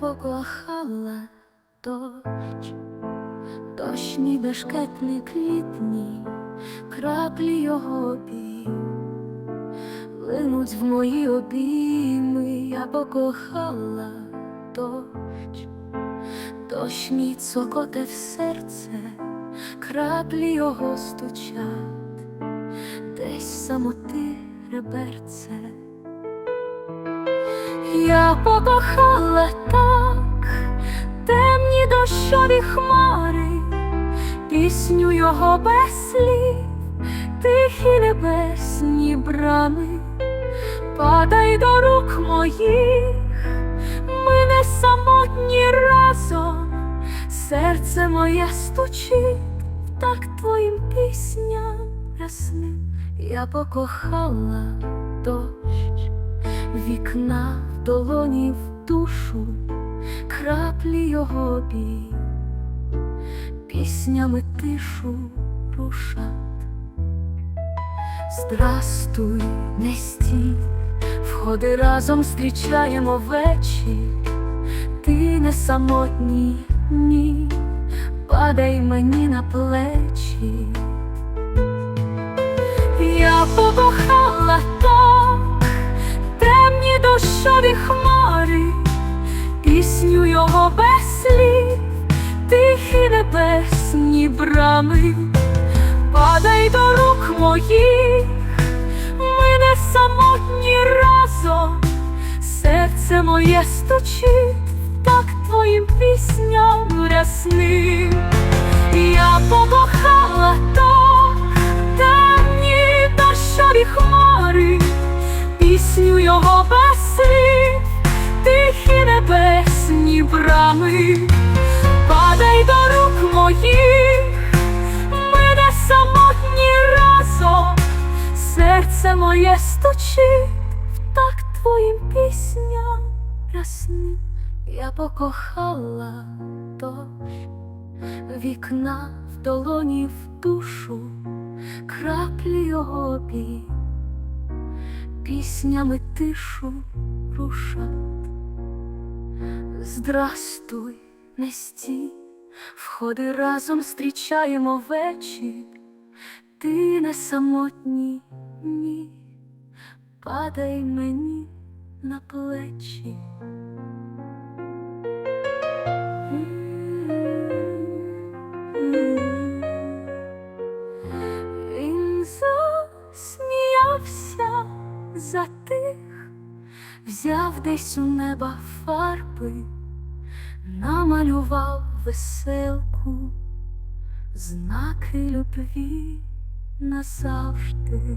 покохала дощ, дощ мій бешкетний квітні, краплі його бій линуть в мої обійми, я покохала дощ, дощ цокоте в серце, краплі його стучать, десь самоти реберце. Я покохала так темні дощові хмари, пісню його без тихі небесні брами, падай до рук моїх, ми не самотні разом, серце моє стучить, так твоїм пісням ясним. Я покохала дощ вікна в долоні в душу, краплі його бій, піснями тишу рушат. Здрастуй, не стій, входи разом зустрічаємо вечір, ти не самотній, ні, падай мені на плечі. Я покохала так дощові хмари, пісню його без тихі небесні брами, падай до рук моїх, ми не самотні разом, серце моє стучить, так твоїм пісням рясним. Брами, падай до рук моїх, ми не самотні разом, серце моє стучить, в такт твоїм пісням ясним. Я покохала дощ, вікна в долоні в душу, краплі його бій, піснями тишу рушат. Здрастуй, не стій, входи разом зустрічаємо вечір, ти не самотній, ні, падай мені на плечі. Він засміявся, затих, взяв десь у неба фарби, намалював веселку, знаки любві назавжди.